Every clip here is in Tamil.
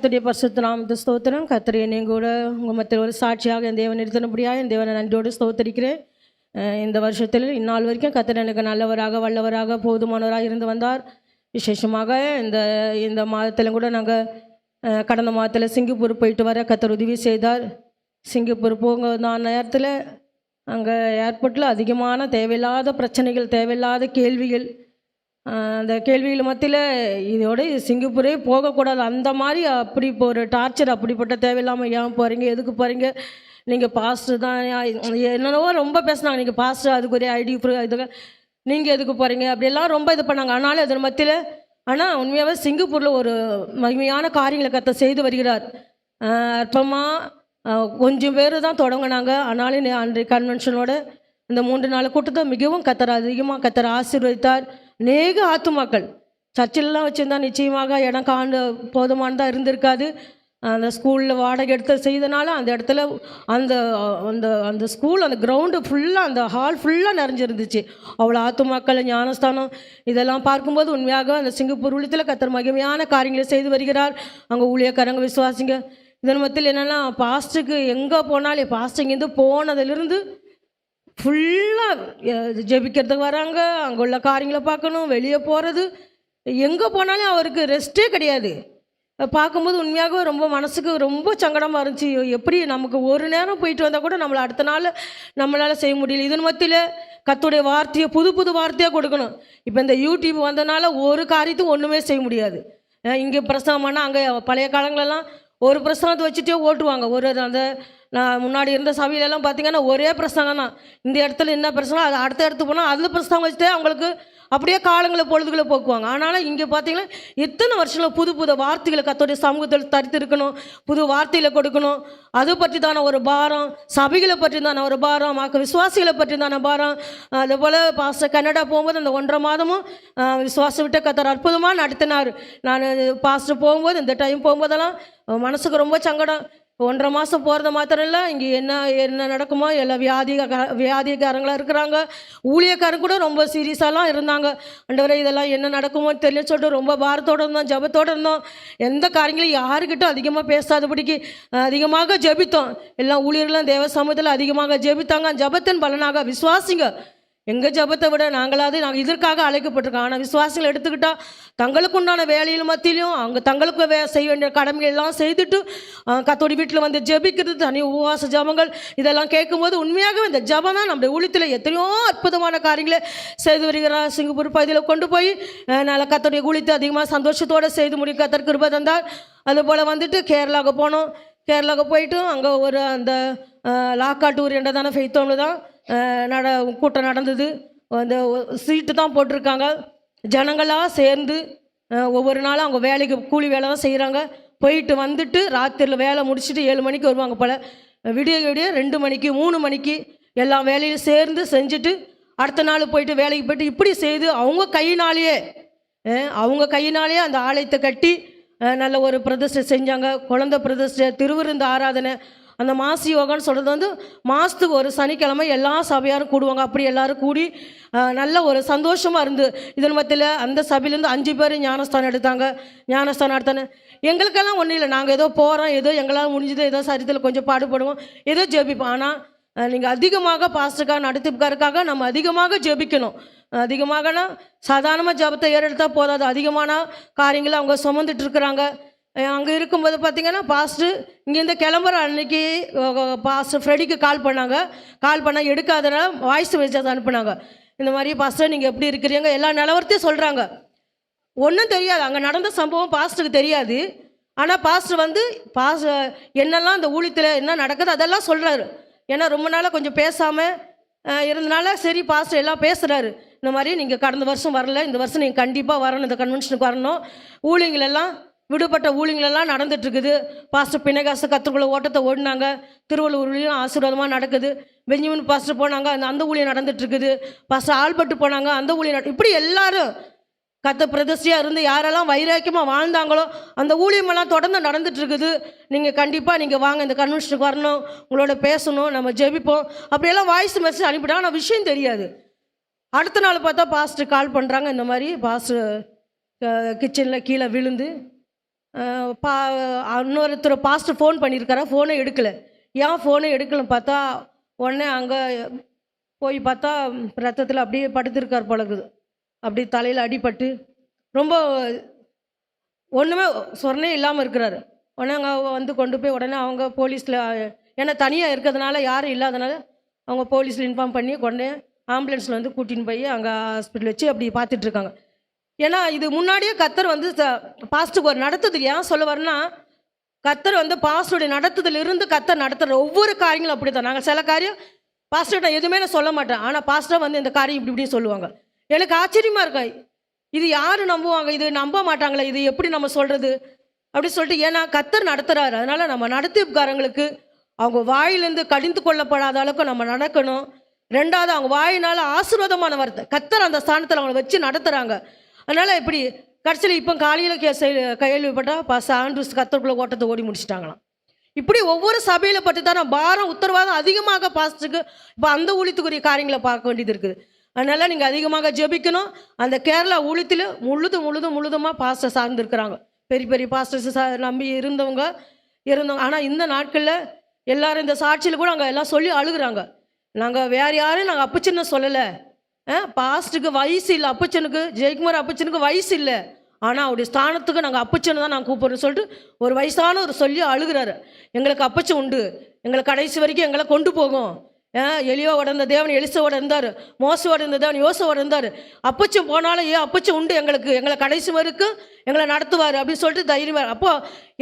கத்தருடைய பரிசுத்த நாமத்து ஸ்தோத்திரம். கத்தர் என்னையும் கூட உங்கள் மத்தியில் ஒரு சாட்சியாக என் தேவன் நிறுத்தினபடியாக என் தேவனை நன்றியோடு ஸ்தோத்தரிக்கிறேன். இந்த வருஷத்தில் இந்நாள் வரைக்கும் கத்தர் எனக்கு நல்லவராக வல்லவராக போதுமானவராக இருந்து வந்தார். விசேஷமாக இந்த இந்த மாதத்திலும் கூட நாங்கள் கடந்த மாதத்தில் சிங்கப்பூர் போயிட்டு வர கத்தர் உதவி செய்தார். சிங்கப்பூர் போங்க நான் நேரத்தில் அங்கே ஏர்போர்ட்டில் அதிகமான தேவையில்லாத பிரச்சனைகள் தேவையில்லாத கேள்விகள் அந்த கேள்விகள் மத்தியில் இதோட சிங்கப்பூரே போகக்கூடாது. அந்த மாதிரி அப்படி இப்போ ஒரு டார்ச்சர் அப்படிப்பட்ட தேவையில்லாமல் ஏன் போகிறீங்க எதுக்கு போகிறீங்க நீங்கள் பாஸ்டர் தான். என்னென்னவோ ரொம்ப பேசுனாங்க. நீங்கள் பாஸ்டர் அதுக்குரிய ஐடி ப்ரூஃப் இதுக்கு நீங்கள் எதுக்கு போகிறீங்க அப்படியெல்லாம் ரொம்ப இது பண்ணாங்க. ஆனாலும் அதன் மத்தியில் ஆனால் உண்மையாகவே சிங்கப்பூரில் ஒரு மகிமையான காரியங்களை கத்த செய்து வருகிறார். அற்பமாக கொஞ்சம் பேர் தான் தொடங்கினாங்க. ஆனாலும் அன்றைய கன்வென்ஷனோட இந்த மூன்று நாள் கூட்டத்தை மிகவும் கத்தர் அதிகமாக கத்தர் ஆசீர்வதித்தார். அநேக ஆத்துமாக்கள். சர்ச்சிலெலாம் வச்சுருந்தா நிச்சயமாக இடம் காண்டு போதுமானதாக இருந்திருக்காது. அந்த ஸ்கூலில் வாடகை எடுத்து செய்தனால அந்த இடத்துல அந்த அந்த அந்த ஸ்கூல் அந்த கிரவுண்டு ஃபுல்லாக அந்த ஹால் ஃபுல்லாக நிறைஞ்சிருந்துச்சு. அவ்வளோ ஆத்துமாக்கள் ஞானஸ்தானம் இதெல்லாம் பார்க்கும்போது உண்மையாக அந்த சிங்கப்பூர் உள்ளத்தில் கத்தர் மகிமையான காரியங்களை செய்து வருகிறார். அங்கே ஊழியக்காரங்க விசுவாசிங்க. இதன் மத்தியில் என்னென்னா பாஸ்ட்டுக்கு எங்கே போனாலும் பாஸ்ட் இங்கேருந்து போனதுலேருந்து ஃபுல்லாக ஜெபிக்கிறதுக்கு வராங்க. அங்கே உள்ள காரியங்களை பார்க்கணும். வெளியே போகிறது எங்கே போனாலும் அவருக்கு ரெஸ்ட்டே கிடையாது. பார்க்கும்போது உண்மையாகவே ரொம்ப மனசுக்கு ரொம்ப சங்கடமாக இருந்துச்சு. எப்படி நமக்கு ஒரு நேரம் போயிட்டு வந்தால் கூட நம்மளை அடுத்த நாள் நம்மளால் செய்ய முடியல. இதன் மத்தியில் கத்துடைய வார்த்தையை புது புது வார்த்தையாக கொடுக்கணும். இப்போ இந்த யூடியூப் வந்தனால ஒரு காரியத்தையும் ஒன்றுமே செய்ய முடியாது. இங்கே பிரசவம் பண்ணால் அங்கே பழைய காலங்களெல்லாம் ஒரு பிரசவத்தை வச்சுட்டே ஓட்டுவாங்க. ஒரு அந்த நான் முன்னாடி இருந்த சபையிலெல்லாம் பார்த்தீங்கன்னா ஒரே பிரசங்கம் தான். இந்த இடத்துல என்ன பிரசங்கம் அது அடுத்த இடத்துக்கு போனால் அதில் பிரசங்கம் வச்சுட்டே அவங்களுக்கு அப்படியே காலங்களை பொழுதுகளை போக்குவாங்க. ஆனாலும் இங்கே பார்த்தீங்கன்னா எத்தனை வருஷங்கள் புது புது வார்த்தைகளை கத்தோடைய சமூகத்தில் தரித்திருக்கணும் புது வார்த்தைகளை கொடுக்கணும். அது பற்றி தானே ஒரு பாரம் சபைகளை பற்றி தானே ஒரு பாரம் மக்க விசுவாசிகளை பற்றி தானே பாரம். அதுபோல் பாச பாஸ்டர் கனடா போகும்போது அந்த ஒன்றரை மாதமும் விசுவாசம் விட்ட கத்தர் அற்புதமாக நடத்தினார். நான் பாஸ்ட்டு போகும்போது இந்த டைம் போகும்போதெல்லாம் மனசுக்கு ரொம்ப சங்கடம். ஒன்றரை மாதம் போகிறது மாத்திரம் இல்லை இங்கே என்ன என்ன நடக்குமோ எல்லா வியாதிக வியாதிகாரங்களாக இருக்கிறாங்க. ஊழியக்காரங்க கூட ரொம்ப சீரியஸாலாம் இருந்தாங்க. அண்டவரை இதெல்லாம் என்ன நடக்குமோ தெரியல சொல்லிட்டு ரொம்ப பாரத்தோடு இருந்தோம் ஜபத்தோடு இருந்தோம். எந்த காரியங்களையும் யாருக்கிட்டும் அதிகமாக பேசாதபடிக்கு அதிகமாக ஜெபித்தோம். எல்லா ஊழியர்களும் தேவ சமூகத்தில் அதிகமாக ஜெபித்தாங்க. ஜபத்தின் பலனாக விசுவாசிங்க. எங்கள் ஜபத்தை விட நாங்களாவது நாங்கள் இதற்காக அழைக்கப்பட்டிருக்கோம். ஆனால் விசுவாசிகள் எடுத்துக்கிட்டால் தங்களுக்கு உண்டான வேலையில் மத்தியிலையும் அவங்க தங்களுக்கு வே செய்ய வேண்டிய கடமைகள் எல்லாம் செய்துட்டு கத்தோடி வீட்டில் வந்து ஜெபிக்கிறது தனி உபவாச ஜபங்கள் இதெல்லாம் கேட்கும்போது உண்மையாகவே இந்த ஜபம் தான் நம்முடைய ஊழியத்தில் எத்தனையோ அற்புதமான காரியங்களை செய்து வருகிறார். சிங்கப்பூர் பகுதியில் கொண்டு போய் நல்ல கத்தோடைய ஊழியத்தை அதிகமாக சந்தோஷத்தோடு செய்து முடிக்க கத்தற்கு கிருபை தந்தார். அதுபோல் வந்துட்டு கேரளாவுக்கு போனோம். கேரளாவுக்கு போயிட்டு அங்கே ஒரு அந்த லாக்காட்டூர் என்றதான ஃபெய்த்தோம்னு தான் நட கூட்டம் நடந்தது. அந்த சீட்டு தான் போட்டிருக்காங்க. ஜனங்களாக சேர்ந்து ஒவ்வொரு நாளும் அவங்க வேலைக்கு கூலி வேலை தான் செய்கிறாங்க போயிட்டு வந்துட்டு ராத்திரியில் வேலை முடிச்சுட்டு ஏழு மணிக்கு வருவாங்க போல். விடிய விடிய ரெண்டு மணிக்கு மூணு மணிக்கு எல்லா வேலையும் சேர்ந்து செஞ்சுட்டு அடுத்த நாள் போயிட்டு வேலைக்கு போயிட்டு இப்படி செய்து அவங்க கையினாலேயே அவங்க கையினாலேயே அந்த ஆலயத்தை கட்டி நல்ல ஒரு பிரதிஷ்டை செஞ்சாங்க. குழந்தை பிரதிஷ்டை திருவிருந்த ஆராதனை அந்த மாசி யோகான்னு சொல்கிறது வந்து மாதத்துக்கு ஒரு சனிக்கிழமை எல்லா சபையாரும் கூடுவாங்க. அப்படி எல்லாரும் கூடி நல்ல ஒரு சந்தோஷமாக இருந்து இதன் மத்தியில் அந்த சபையிலேருந்து அஞ்சு பேர் ஞானஸ்தானம் எடுத்தாங்க. ஞானஸ்தானம் எடுத்தானே எங்களுக்கெல்லாம் ஒன்றும் இல்லை. நாங்கள் ஏதோ போகிறோம் ஏதோ எங்களால் முடிஞ்சது ஏதோ சரித்தில் கொஞ்சம் பாடுபடுவோம் ஏதோ ஜெபிப்போம். ஆனால் நீங்கள் அதிகமாக பாஸ்டருக்காக நடத்திப்புக்காருக்காக நம்ம அதிகமாக ஜெபிக்கணும். அதிகமாகனா சாதாரணமாக ஜெபத்தை ஏறெடுத்தால் போதாது. அதிகமான காரியங்களை அவங்க சுமந்துட்டு இருக்கிறாங்க. அங்கே இருக்கும்போது பார்த்தீங்கன்னா பாஸ்டர் இங்கேருந்து கிளம்புற அன்னைக்கு பாஸ்டர் ஃப்ரெடிக்கு கால் பண்ணாங்க. கால் பண்ணால் எடுக்காதனால வாய்ஸ் மெசேஜ் அனுப்புனாங்க. இந்த மாதிரி பாஸ்டர் நீங்கள் எப்படி இருக்கிறீங்க? எல்லா நிலவரத்தையும் சொல்கிறாங்க ஒன்றும் தெரியாது. அங்கே நடந்த சம்பவம் பாஸ்டருக்கு தெரியாது. ஆனால் பாஸ்டர் வந்து பாஸ் என்னெல்லாம் அந்த ஊழியத்தில் என்ன நடக்குது அதெல்லாம் சொல்கிறாரு ஏன்னா ரொம்ப நாளாக கொஞ்சம் பேசாமல் இருந்தனால சரி பாஸ்டர் எல்லாம் பேசுகிறாரு இந்த மாதிரி நீங்கள் கடந்த வருஷம் வரல. இந்த வருஷம் நீங்கள் கண்டிப்பாக வரணும். இந்த கன்வென்ஷனுக்கு வரணும். ஊழியங்களெல்லாம் விடுபட்ட ஊழியங்களெல்லாம் நடந்துட்டு இருக்குது பாஸ்டர் பிணைகாச கத்துக்குள்ள ஓட்டத்தை ஓடினாங்க. திருவள்ளூர்லேயும் ஆசீர்வாதமாக நடக்குது. பெஞ்சமின் பாஸ்டர் போனாங்க. அந்த அந்த ஊழியம் நடந்துட்டு இருக்குது பாஸ்டர் ஆல்பர்ட் போனாங்க. அந்த ஊழியம் நட- இப்படி எல்லாரும் கத்த பிரதிஷ்டியாக இருந்து யாரெல்லாம் வைராக்கியமாக வாழ்ந்தாங்களோ அந்த ஊழியமெல்லாம் தொடர்ந்து நடந்துட்டு இருக்குது நீங்கள் கண்டிப்பாக நீங்கள் வாங்க. இந்த கன்வென்ஷனுக்கு வரணும். உங்களோட பேசணும். நம்ம ஜெபிப்போம். அப்படியெல்லாம் வாய்ஸ் மெசேஜ் அனுப்பிட்டாங்க ஆனால் விஷயம் தெரியாது. அடுத்த நாள் பார்த்தா பாஸ்டர் கால் பண்ணுறாங்க இந்த மாதிரி பாஸ்டர் கிச்சனில் கீழே விழுந்து பா இன்னொருத்தர் பாஸ்டர் ஃபோன் பண்ணியிருக்காரா? ஃபோனை எடுக்கலை. ஏன் ஃபோனே எடுக்கலன்னு பார்த்தா உடனே அங்கே போய் பார்த்தா ரத்தத்தில் அப்படியே படுத்திருக்கார் பழகுது அப்படி தலையில் அடிபட்டு. ரொம்ப ஒன்றுமே சொன்னே இல்லாமல் இருக்கிறாரு. உடனே அங்கே வந்து கொண்டு போய் உடனே அவங்க போலீஸில் ஏன்னா தனியாக இருக்கிறதுனால யாரும் இல்லாதனால அவங்க போலீஸில் இன்ஃபார்ம் பண்ணி உடனே ஆம்புலன்ஸில் வந்து கூட்டின்னு போய் அங்கே ஹாஸ்பிட்டல் வச்சு அப்படி பார்த்துட்ருக்காங்க ஏன்னா இது முன்னாடியே கத்தர் வந்து பாஸ்ட்டுக்கு ஒரு நடத்துது ஏன் சொல்ல வரேன்னா கத்தர் வந்து பாஸ்டருடைய நடத்துதல் இருந்து கத்தர் நடத்துகிற ஒவ்வொரு காரியங்களும் அப்படி தான் நாங்கள் சில காரியம் பாஸ்டர்கிட்ட எதுவுமே நான் சொல்ல மாட்டேன். ஆனால் பாஸ்டர் வந்து இந்த காரியம் இப்படி இப்படி சொல்லுவாங்க. எனக்கு ஆச்சரியமாக இருக்கா. இது யார் நம்புவாங்க? இது நம்ப மாட்டாங்களே? இது எப்படி நம்ம சொல்கிறது அப்படி சொல்லிட்டு ஏன்னா கத்தர் நடத்துகிறாரு அதனால் நம்ம நடத்திக்காரங்களுக்கு அவங்க வாயிலேருந்து கடிந்து கொள்ளப்படாத அளவுக்கு நம்ம நடக்கணும். ரெண்டாவது அவங்க வாயினால் ஆசீர்வாதமான வார்த்தை கத்தர் அந்த ஸ்தானத்தில் அவங்கள வச்சு நடத்துகிறாங்க அதனால் இப்படி கடைசியில் இப்போ காலையில் கே கேள்விப்பட்டா பாச ஆண்ட்ரூஸ் கத்தருக்குள்ள ஓட்டத்தை ஓடி முடிச்சிட்டாங்களாம். இப்படி ஒவ்வொரு சபையில் பற்றி தானே பாரம் உத்தரவாதம் அதிகமாக பாஸ்ட்டுக்கு இப்போ அந்த ஊழியத்துக்குரிய காரியங்களை பார்க்க வேண்டியது இருக்குது. அதனால் நீங்கள் அதிகமாக ஜெபிக்கணும். அந்த கேரளா ஊழியத்தில் முழுதும் முழுதும் முழுதுமாக பாஸ்டர் சார்ந்திருக்கிறாங்க. பெரிய பெரிய பாஸ்டர்ஸ் சா நம்பி இருந்தவங்க இருந்தவங்க. ஆனால் இந்த நாட்களில் எல்லாரும் இந்த சாட்சியில் கூட அங்கே எல்லாம் சொல்லி அழுகுறாங்க. நாங்கள் வேறு யாரும் நாங்கள் அப்பச்சின்னு சொல்லலை. பாஸ்ட்டுக்கு வயசு இல்லை அப்பச்சனுக்கு ஜெயக்குமார் அப்பச்சனுக்கு வயசு இல்லை. ஆனால் அவருடைய ஸ்தானத்துக்கு நாங்கள் அப்பச்சனை தான் நாங்கள் கூப்பிட்றோம்னு சொல்லிட்டு ஒரு வயசான ஒரு சொல்லி அழுகுறாரு. எங்களுக்கு அப்பச்சம் உண்டு. எங்களை கடைசி வரைக்கும் எங்களை கொண்டு போகும். எலியோவோட இருந்த தேவன் எலிசோட இருந்தார் மோசோட இருந்த தேவன் யோசோட இருந்தார் அப்பச்சம் போனாலும் ஏன் அப்பச்சம் உண்டு எங்களுக்கு. எங்களை கடைசி வரைக்கும் எங்களை நடத்துவார் அப்படின்னு சொல்லிட்டு தைரியமாக அப்போ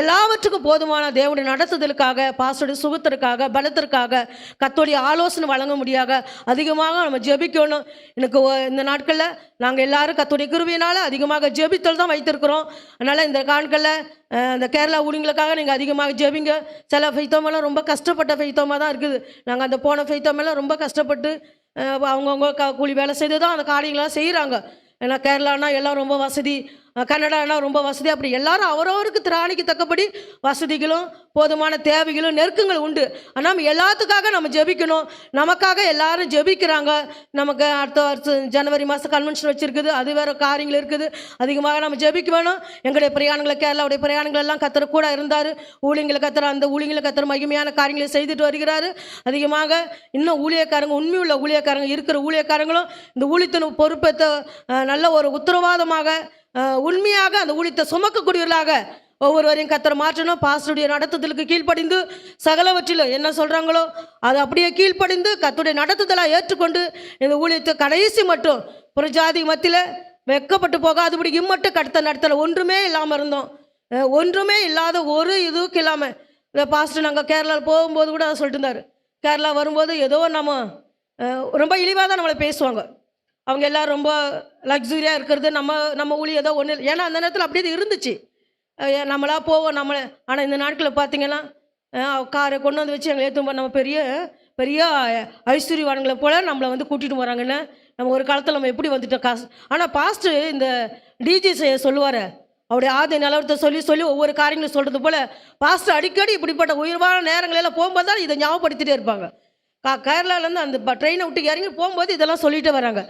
எல்லாவற்றுக்கும் போதுமான தேவனுடைய நடத்துதலுக்காக பாசோடைய சுகத்திற்காக பலத்திற்காக கத்தோடைய ஆலோசனை வழங்க முடியாத அதிகமாக நம்ம ஜெபிக்கணும். எனக்கு இந்த நாட்களில் நாங்கள் எல்லாரும் கத்தோடைய கிருபையினால அதிகமாக ஜெபித்தல் தான் வைத்திருக்கிறோம். அதனால் இந்த நாட்களில் அந்த இந்த கேரளா ஊடிங்களுக்காக நீங்கள் அதிகமாக ஜெபிங்க. சில ஃபைத்தோமெல்லாம் ரொம்ப கஷ்டப்பட்ட ஃபைத்தோமாக தான் இருக்குது. நாங்கள் அந்த போன ஃபைத்தோமெல்லாம் ரொம்ப கஷ்டப்பட்டு அவங்கவுங்க க கூலி வேலை செய்து தான் அந்த காரியங்களாம் செய்கிறாங்க ஏன்னா கேரளானா எல்லாம் ரொம்ப வசதி. கன்னடானா ரொம்ப வசதி. அப்படி எல்லாரும் அவரவருக்கு திராணிக்கு தக்கபடி வசதிகளும் போதுமான தேவைகளும் நெருக்கங்கள் உண்டு. ஆனால் நம்ம எல்லாத்துக்காக நம்ம ஜெபிக்கணும். நமக்காக எல்லாரும் ஜெபிக்கிறாங்க. நமக்கு அடுத்த வருஷம் ஜனவரி மாதம் கன்வென்ஷன் வச்சுருக்குது. அது வேறு காரியங்கள் இருக்குது. அதிகமாக நம்ம ஜெபிக்க வேணும். எங்களுடைய பிரயாணங்களை கேரளாவுடைய பிரயாணங்கள் எல்லாம் கத்தர் கூட இருந்தார். ஊழியங்களை கத்தர் அந்த ஊழியங்களை கத்தர் மகிமையான காரியங்களை செய்துட்டு வருகிறாரு. அதிகமாக இன்னும் ஊழியக்காரங்க உண்மையுள்ள ஊழியக்காரங்க இருக்கிற ஊழியக்காரங்களும் இந்த ஊழியத்தின் பொறுப்பேற்ற நல்ல ஒரு உத்தரவாதமாக உண்மையாக அந்த ஊழியத்தை சுமக்கக்கூடியவர்களாக ஒவ்வொருவரையும் கத்தரை மாற்றணும். பாஸ்டருடைய நடத்துதலுக்கு கீழ்ப்படிந்து சகலவற்றிலும் என்ன சொல்கிறாங்களோ அது அப்படியே கீழ்ப்படிந்து கத்துடைய நடத்துதலாக ஏற்றுக்கொண்டு இந்த ஊழியத்தை கடைசி மட்டும் புறஜாதி மத்தியில் வெக்கப்பட்டு போகாதபடி இம்மட்டும் கடத்த நடத்தலை. ஒன்றுமே இல்லாமல் இருந்தோம். ஒன்றுமே இல்லாத ஒரு இதுக்கு இல்லாமல் இந்த பாஸ்டர் நாங்கள் கேரளாவில் போகும்போது கூட அதை சொல்லிட்டு இருந்தார். கேரளா வரும்போது ஏதோ நம்ம ரொம்ப இழிவாக தான் நம்மளை பேசுவாங்க. அவங்க எல்லாம் ரொம்ப லக்ஸுரியாக இருக்கிறது நம்ம நம்ம ஊழி ஏதோ ஒன்று ஏன்னா அந்த நேரத்தில் அப்படியே இருந்துச்சு. நம்மளா போவோம் நம்மளை. ஆனால் இந்த நாட்களில் பார்த்தீங்கன்னா காரை கொண்டு வந்து வச்சு எங்களை ஏற்றும் நம்ம பெரிய பெரிய ஐஸ்வர்யவான்களை போல் நம்மளை வந்து கூட்டிகிட்டு போகிறாங்கன்னு நம்ம ஒரு காலத்தில் நம்ம எப்படி வந்துட்டோம்? காசு. ஆனால் பாஸ்ட்டு இந்த டிஜி செய்ய சொல்லுவார். அவருடைய ஆதி நிலவரத்தை சொல்லி சொல்லி ஒவ்வொரு காரியங்களும் சொல்கிறது போல் பாஸ்ட்டு அடிக்கடி இப்படிப்பட்ட உயர்வான நேரங்களெல்லாம் போகும்போது தான் இதை ஞாபகப்படுத்திட்டே இருப்பாங்க. கா அந்த ட்ரெயினை விட்டு இறங்கி போகும்போது இதெல்லாம் சொல்லிட்டு வராங்க.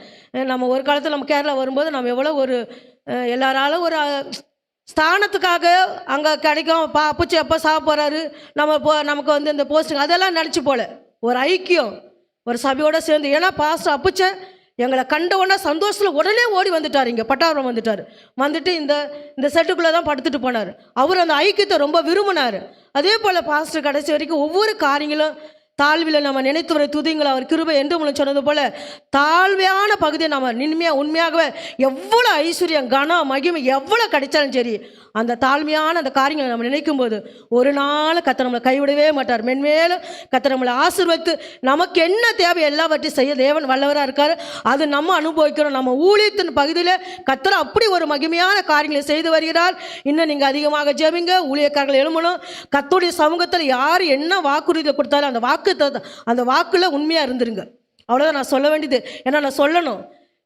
நம்ம ஒரு காலத்தில் நம்ம கேரளா வரும்போது நம்ம எவ்வளோ ஒரு எல்லாராலும் ஒரு ஸ்தானத்துக்காக அங்கே கிடைக்கும். பா அப்பச்சி அப்போ சாப்பிட்றாரு போகிறாரு நம்ம போ நமக்கு வந்து இந்த போஸ்டிங் அதெல்லாம் நினச்சி போல. ஒரு ஐக்கியம். ஒரு சபையோட சேர்ந்து ஏன்னா பாஸ்டர் அப்பச்ச எங்களை கண்ட உடனே சந்தோஷத்தில் உடனே ஓடி வந்துட்டார். இங்கே பட்டாபுரம் வந்துட்டார். வந்துட்டு இந்த இந்த செட்டுக்குள்ளே தான் படுத்துட்டு போனார். அவர் அந்த ஐக்கியத்தை ரொம்ப விரும்பினார். அதே போல் பாஸ்டர் கடைசி வரைக்கும் ஒவ்வொரு காரியங்களும் தாழ்வில் நம்ம நினைத்தவரை துதிங்கள் அவர் கிருபை என்று உங்களுக்கு சொன்னது போல தாழ்வையான பகுதியை நம்ம நின்மையாக உண்மையாகவே எவ்வளோ ஐஸ்வர்யம் கனம் மகிமை எவ்வளோ கிடைச்சாலும் சரி அந்த தாழ்மையான அந்த காரியங்களை நம்ம நினைக்கும் போது ஒரு நாள் கத்த நம்மளை கைவிடவே மாட்டார். மென்மேலும் கத்த நம்மளை ஆசிர்வத்து நமக்கு என்ன தேவை எல்லாவற்றையும் செய்ய தேவன் வல்லவராக இருக்கார். அது நம்ம அனுபவிக்கிறோம். நம்ம ஊழியத்தின் பகுதியில் கத்தர் அப்படி ஒரு மகிமையான காரியங்களை செய்து வருகிறார். இன்னும் நீங்கள் அதிகமாக ஜெபிங்க. ஊழியக்காரர்கள் எழுமணும் கத்தோடைய சமூகத்தில் யார் என்ன வாக்குறுதியில் கொடுத்தாலும் அந்த வாக்கு வாக்கு அந்த வாக்குல உண்மையாக இருந்துருங்க. அவ்வளோதான் நான் சொல்ல வேண்டியது. ஏன்னா நான் சொல்லணும்.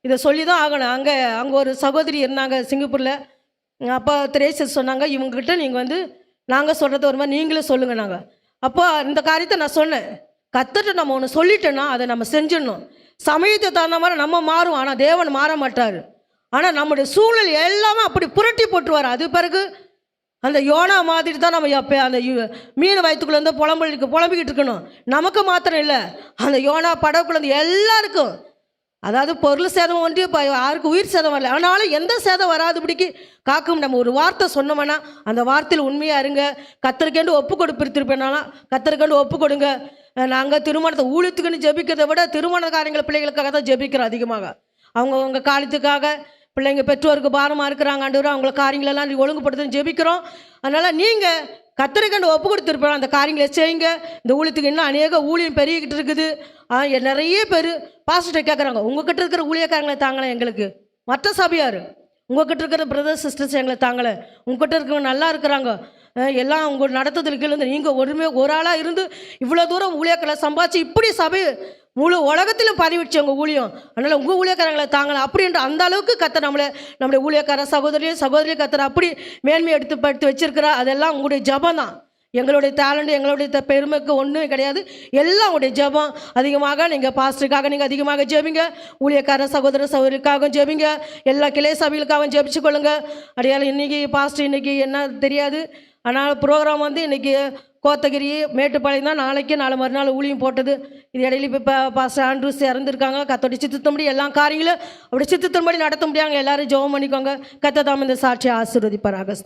இதை சொல்லி தான் ஆகணும். அங்கே அங்கே ஒரு சகோதரி இருந்தாங்க சிங்கப்பூரில். அப்போ திரேசர் சொன்னாங்க இவங்ககிட்ட நீங்கள் வந்து நாங்கள் சொல்கிறத ஒரு மாதிரி நீங்களும் சொல்லுங்க நாங்கள் அப்போ இந்த காரியத்தை நான் சொன்னேன். கத்துட்டு நம்ம ஒன்று சொல்லிட்டோன்னா அதை நம்ம செஞ்சிடணும். சமயத்தை தகுந்த மாதிரி நம்ம மாறும் ஆனால் தேவன் மாற மாட்டார். ஆனால் நம்முடைய சூழல் எல்லாமே அப்படி புரட்டி போட்டுருவார். அது பிறகு அந்த யோனா மாதிரி தான் நம்ம எப்போ அந்த மீன் வயிற்றுக்குள்ளே வந்து புலம்புக்கு புலம்பிக்கிட்டு இருக்கணும். நமக்கு மாத்திரம் இல்லை. அந்த யோனா படகுக்குள்ள எல்லாருக்கும். அதாவது பொருள் சேதம் ஒன்றி இப்போ யாருக்கு உயிர் சேதம் வரல. ஆனாலும் எந்த சேதம் வராது பிடிக்கி காக்கும் நம்ம ஒரு வார்த்தை சொன்னோம்னா அந்த வார்த்தையில் உண்மையாக இருங்க. கத்தருக்கேண்டு ஒப்பு கொடுப்பிருத்திருப்பேனாலும் கத்தருக்கேண்டு ஒப்பு கொடுங்க. நாங்கள் திருமணத்தை ஊழியத்துக்குன்னு ஜெபிக்கிறதை விட திருமண காரியங்கள் பிள்ளைகளுக்காக தான் ஜெபிக்கிறோம் அதிகமாக. அவங்க அவங்க காலத்துக்காக பிள்ளைங்க பெற்றோருக்கு பாரமாக இருக்கிறாங்க ஆண்டவரே அவங்கள காரியங்களெல்லாம் நீ ஒழுங்குபடுத்துன்னு ஜெபிக்கிறோம். அதனால் நீங்கள் கத்திரிக்கண்டு ஒப்பு கொடுத்துருப்போம் அந்த காரியங்களை செய்யுங்க. இந்த ஊழியத்துக்கு இன்னும் அநேக ஊழியம் பெருகிக்கிட்டு இருக்குது. ஆ, நிறைய பேர் பாசிட்டிவ் கேட்குறாங்க உங்ககிட்ட இருக்கிற ஊழியக்காரங்களை தாங்களே எங்களுக்கு. மற்ற சபையார். உங்ககிட்ட இருக்கிற பிரதர் சிஸ்டர்ஸ் எங்களை தாங்களே உங்ககிட்ட இருக்கிறவங்க நல்லா இருக்கிறாங்க. எல்லாம் உங்க நடத்துதல் கீழே இருந்து நீங்கள் ஒருமே ஒரு ஆளாக இருந்து இவ்வளோ தூரம் ஊழியர்களை சம்பாதிச்சு இப்படி சபை முழு உலகத்திலும் பதிவிடுச்சு உங்கள் ஊழியம். அதனால் உங்கள் ஊழியக்காரங்களை தாங்கலாம் அப்படின்ற அந்த அளவுக்கு கத்த நம்மளை நம்முடைய ஊழியக்கார சகோதரியும் சகோதரியும் கத்தர் அப்படி மேன்மை எடுத்து படுத்து வச்சிருக்கிறா அதெல்லாம் உங்களுடைய ஜபம் தான் எங்களுடைய டேலண்ட் எங்களுடைய பெருமைக்கு ஒன்றும் கிடையாது. எல்லாம் உடைய ஜெபம். அதிகமாக நீங்கள் பாஸ்டருக்காக நீங்கள் அதிகமாக ஜெபிங்க. ஊழியக்கார சகோதர சகோதரிக்காகவும் ஜெபிங்க. எல்லா கிளை சபைகளுக்காகவும் ஜெபிச்சு கொள்ளுங்க. அடையாளம் இன்றைக்கி பாஸ்டர் இன்றைக்கி என்ன தெரியாது. ஆனால் ப்ரோக்ராம் வந்து இன்றைக்கி கோத்தகிரி மேட்டுப்பாளையம் தான் நாளைக்கு நாளை மறுநாள் ஊழியம் போட்டது. இது இடையில இப்போ பாஸ்டர் ஆண்ட்ரூஸ் இறந்துருக்காங்க. கத்தோடைய சித்தத்தம்படி எல்லா காரியங்களும் அப்படி சித்தத்தின்படி நடத்த முடியாங்க எல்லாரும் ஜெபம் பண்ணிக்கோங்க. கத்த தாம் இந்த சாட்சியை ஆசீர்வதிப்பாராக.